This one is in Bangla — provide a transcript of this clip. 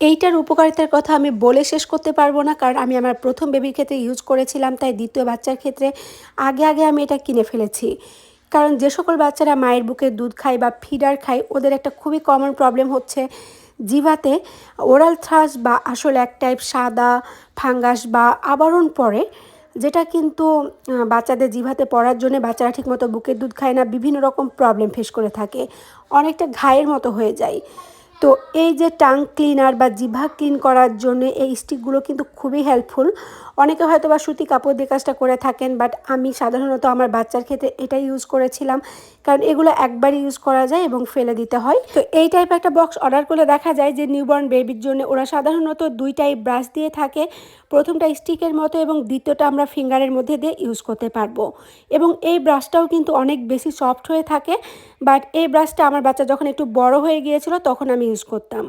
এইটার উপকারিতার কথা আমি বলে শেষ করতে পারব না, কারণ আমি আমার প্রথম বেবির ক্ষেত্রে ইউজ করেছিলাম, তাই দ্বিতীয় বাচ্চার ক্ষেত্রে আগে আগে আমি এটা কিনে ফেলেছি। কারণ যে সকল বাচ্চারা মায়ের বুকে দুধ খায় বা ফিডার খায়, ওদের একটা খুবই কমন প্রবলেম হচ্ছে জিভাতে ওরাল থ্রাস বা আসলে এক টাইপ সাদা ফাঙ্গাস বা আবরণ পড়ে যেটা কিন্তু বাচ্চাদের জিভাতে পড়ার জন্য বাচ্চারা ঠিকমতো বুকের দুধ খায় না, বিভিন্ন রকম প্রবলেম ফেস করে থাকে। অনেকটা ঘায়ের মতো হয়ে যায়। তো এই যে টাং ক্লিনার বা জিভা ক্লিন করার জন্য এই স্টিকগুলো কিন্তু খুবই হেল্পফুল অনেকে হয়তো বা সুতি কাপড় দিয়ে কাজটা করে থাকেন বাট আমি সাধারণত আমার বাচ্চার ক্ষেত্রে এটাই ইউজ করেছিলাম, কারণ এগুলো একবার ইউজ করা যায় এবং ফেলে দিতে হয়। তো এই টাইপ একটা বক্স অর্ডার করলে দেখা যায় যে নিউবর্ন বেবির জন্য ওরা সাধারণত দুই টাইপ ব্রাশ দিয়ে থাকে, প্রথমটা স্টিকের মতো এবং দ্বিতীয়টা আমরা ফিঙ্গারের মধ্যে দিয়ে ইউজ করতে পারব। এবং এই ব্রাশটাও কিন্তু অনেক বেশি সফট হয়ে থাকে বাট এই ব্রাশটা আমার বাচ্চা যখন একটু বড় হয়ে গিয়েছিল তখন আমি ইউজ করতাম।